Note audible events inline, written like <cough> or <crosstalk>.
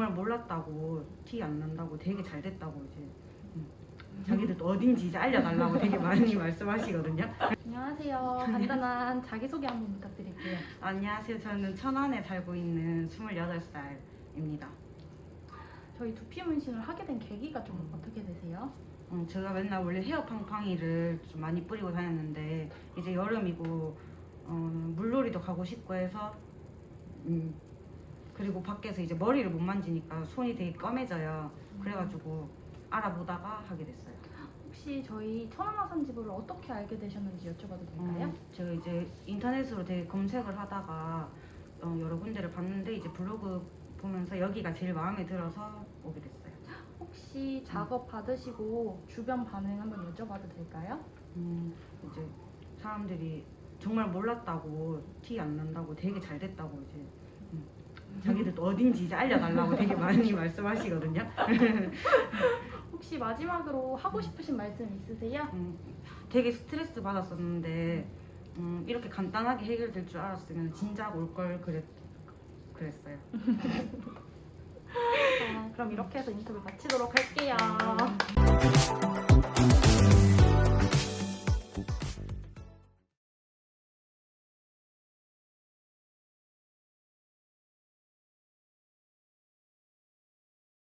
정말 몰랐다고 티 안 난다고 되게 잘 됐다고 이제 음, 자기들도 어딘지 이제 알려달라고 되게 <laughs> 많이 말씀하시거든요. 안녕하세요. 간단한 자기소개 한번 부탁드릴게요. 안녕하세요. 저는 천안에 살고 있는 28살입니다. 저희 두피 문신을 하게 된 계기가 좀 어떻게 되세요? 음, 제가 맨날 원래 헤어 팡팡이를 좀 많이 뿌리고 다녔는데 이제 여름이고 어, 물놀이도 가고 싶고 해서 음, 그리고 밖에서 이제 머리를 못 만지니까 손이 되게 검해져요. 그래가지고 알아보다가 하게 됐어요. 혹시 저희 천안화산지부를 어떻게 알게 되셨는지 여쭤봐도 될까요? 어, 제가 이제 인터넷으로 되게 검색을 하다가 어, 여러 군데를 봤는데 이제 블로그 보면서 여기가 제일 마음에 들어서 오게 됐어요. 혹시 작업 받으시고 주변 반응 한번 여쭤봐도 될까요? 음, 이제 사람들이 정말 몰랐다고 티 안 난다고 되게 잘 됐다고 이제 음, 자기들도 어딘지 이제 알려달라고 되게 많이 <laughs> 말씀하시거든요. <laughs> 혹시 마지막으로 하고 싶으신 말씀 있으세요? 음, 되게 스트레스 받았었는데 음, 이렇게 간단하게 해결될 줄 알았으면 진작 올 걸 그랬 그랬어요. <laughs> 아, 그럼 이렇게 해서 인터뷰 마치도록 할게요. 음.